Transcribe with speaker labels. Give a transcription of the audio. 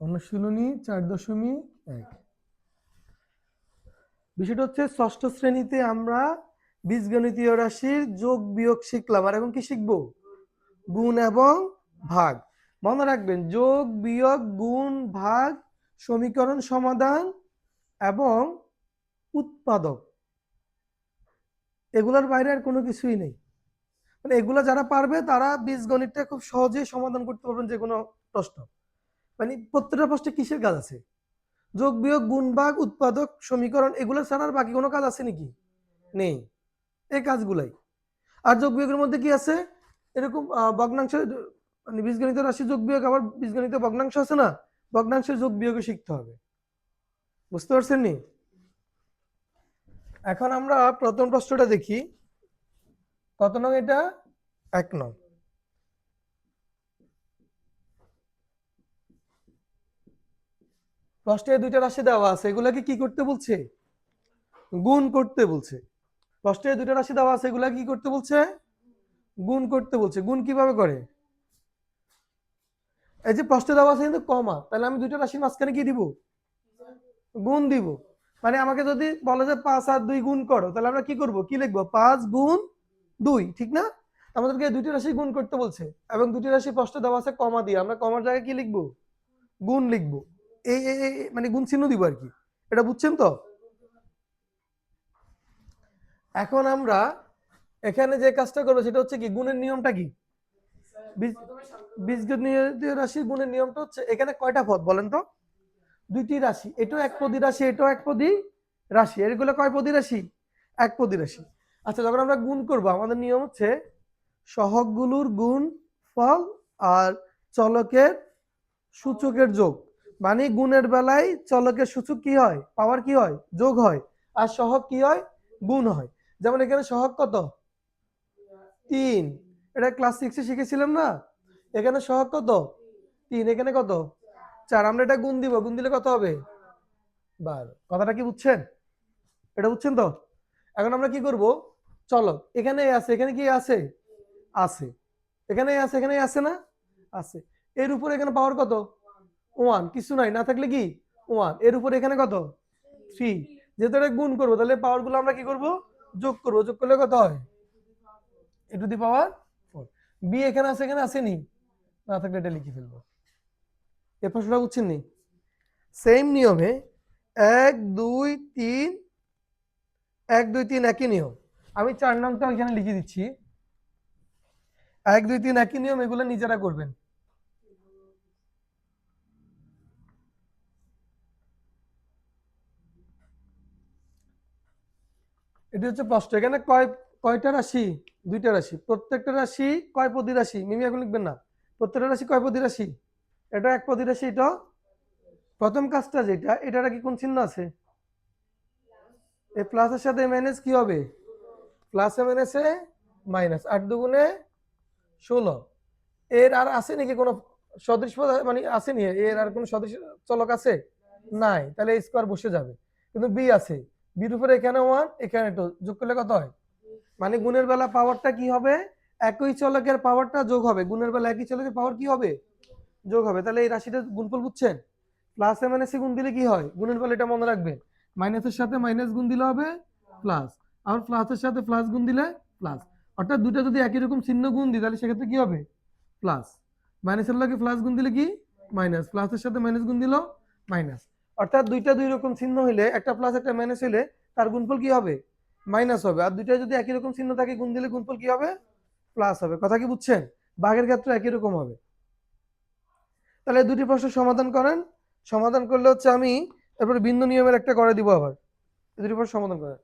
Speaker 1: অনুশীলনী চার দশমিক এক। বিষয়টা হচ্ছে ষষ্ঠ শ্রেণীতে আমরা বীজগণিতীয় রাশির যোগ বিয়োগ শিখলাম। আর এখন কি শিখব? গুণ এবং ভাগ। মনে রাখবেন, যোগ বিয়োগ গুণ ভাগ সমীকরণ সমাধান এবং উৎপাদক। এগুলোর বাইরে আর কোনো কিছুই নেই। মানে এগুলো যারা পারবে তারা বীজগণিতটা খুব সহজেই সমাধান করতে পারবেন যে কোনো প্রশ্ন। মানে প্রত্যেকটা প্রশ্নে কিসের কাজ আছে? যোগ, বিয়োগ, গুণ, ভাগ, উৎপাদক, সমীকরণ, এগুলো ছাড়া আর বাকি কোনো কাজ আছে নাকি? নেই। এই কাজগুলাই। আর যোগ, বিয়োগের মধ্যে কি আছে? এরকম ভগ্নাংশ মানে বীজগণিত রাশি যোগ, বিয়োগ, আবার বীজগণিত ভগ্নাংশ আছে না? ভগ্নাংশের যোগ, বিয়োগও শিখতে হবে। বুঝতে পারছেন নি? এখন আমরা প্রথম প্রশ্নটা দেখি। কত নং এটা? এক নং। প্রশ্নে দুইটা রাশি দেওয়া আছে, এগুলাকে কি করতে বলছে? গুণ করতে বলছে। প্রশ্নে দুইটা রাশি দেওয়া আছে এগুলা কি করতে বলছে? গুণ করতে বলছে। গুণ কীভাবে করে? এই যে প্রশ্নে দেওয়া আছে কিন্তু কমা তাহলে আমি দুইটা রাশির মাঝখানে কি দিব? গুণ দিব। মানে আমাকে যদি বলে যে পাঁচ আর দুই গুণ করো, তাহলে আমরা কি করব? কি লিখব? পাঁচ গুণ দুই, ঠিক না? আমাদেরকে দুটি রাশি গুণ করতে বলছে। এবং দুটি রাশি প্রশ্ন দেওয়া আছে কমা দিয়ে। আমরা কমার জায়গায় কি লিখব? গুণ লিখব। এই মানে গুণ চিহ্ন দিব আর কি। এটা বুঝছেন তো? এখন আমরা এখানে যে কাজটা করব সেটা হচ্ছে কি, গুণের নিয়মটা কি? বীজ- বীজগণিতীয় রাশির গুণের নিয়মটা হচ্ছে এখানে কয়টা পদ বলেন তো? দুইটি রাশি, এটাও এক পদী রাশি, এটাও এক পদী রাশি। এগুলো কয় পদী রাশি? এক পদী রাশি। আচ্ছা যখন আমরা গুণ করব, আমাদের নিয়ম হচ্ছে সহগগুলোর গুণ, ফল আর চলকের সূচকের যোগ। মানে গুণের বেলায় চলকের সূচক কি হয়? পাওয়ার কি হয়? যোগ হয়। আর সহগ কি হয়? গুণ হয়। যেমন এখানে সহগ কত? তিন। এটা ক্লাস সিক্সে শিখেছিলাম না? এখানে সহগ কত? তিন। এখানে কত? চার। আমরা এটা গুণ দিব। গুণ দিলে কত হবে? বারো। কথাটা কি বুঝছেন? এটা বুঝছেন তো? এখন আমরা কি করব? চলো এখানে আছে। এখানে কি আছে? আছে। এখানে আছে। এখানে আছে না? আছে। এর উপরে এখানে পাওয়ার কত? ওয়ান, কিছু নাই, না থাকলে কি? ওয়ান। এর উপরে এখানে কত? থ্রি। যেহেতু এটা গুণ করব, তাহলে পাওয়ারগুলো আমরা কি করব? যোগ করব। যোগ করলে কত হয়? A to the power four B এখানে আছে, এখানে আসেনি না? থাকলে এটা লিখে ফেলব। এ প্রশ্নটা বুঝছেন নি? সেম নিয়মে এক, দুই, তিন, এক, দুই, তিন একই নিয়ম। আমি চার নামটা এখানে লিখে দিচ্ছি। এক, দুই, তিন একই নিয়ম, এগুলো নিজেরা করবেন। এটি হচ্ছে প্রশ্ন। এখানে কয়, কয়টা রাশি? দুইটা রাশি। প্রত্যেকটা রাশি কয় পদী রাশি? মিমি এখন লিখবেন না। প্রত্যেকটা রাশি কয় পদী রাশি? এটা এক পদী রাশি, এটা প্রথম কাজটা যেটা, এটার কি কোন চিহ্ন আছে? এই প্লাসের সাথে মাইনাস কি হবে? প্লাস মাইনাস মাইনাস আট দুগুণে ষোলো। এর আর আছে নাকি কোনো সদৃশ মানে আসেনি? এর আর কোনো সদৃশ চলক আছে? নাই। তাহলে স্কোয়ার বসে যাবে। কিন্তু বি আছে। বির উপরে এখানে ওয়ান এখানে টু যোগ করলে কত হয়? মানে গুণের বেলা পাওয়ারটা কি হবে? একই চলকের পাওয়ারটা যোগ হবে। গুণের বেলা একই চলকের পাওয়ার কি হবে? যোগ হবে। তাহলে এই রাশিটা গুণফল বুঝছেন? প্লাস এ মাইনাসে গুণ দিলে কি হয়? গুণের বেলা এটা মনে রাখবেন। মাইনাসের সাথে মাইনাস গুণ দিলে হবে প্লাস আবার প্লাসের সাথে প্লাস গুণ দিলে প্লাস অর্থাৎ দুটা যদি একই রকম চিহ্ন গুণ দিই, তাহলে সেক্ষেত্রে কি হবে? প্লাস মাইনাসের লাগে প্লাস গুণ দিলে কি? মাইনাস প্লাসের সাথে মাইনাস গুণ দিল মাইনাস অর্থাৎ দুইটা দুই রকম চিহ্ন হইলে, একটা প্লাস একটা মাইনাস হইলে তার গুণফল কি হবে? মাইনাস হবে। আর দুইটা যদি একই রকম চিহ্ন থাকে, গুণ দিলে গুণফল কি হবে? প্লাস হবে। কথা কি বুঝছেন? বাঘের ক্ষেত্রে একই রকম হবে। তাহলে দুটি প্রশ্ন সমাধান করেন। সমাধান করলে হচ্ছে আমি এরপরে বিন্দু নিয়মের একটা করে দিব আবার। দুটি প্রশ্ন সমাধান করেন।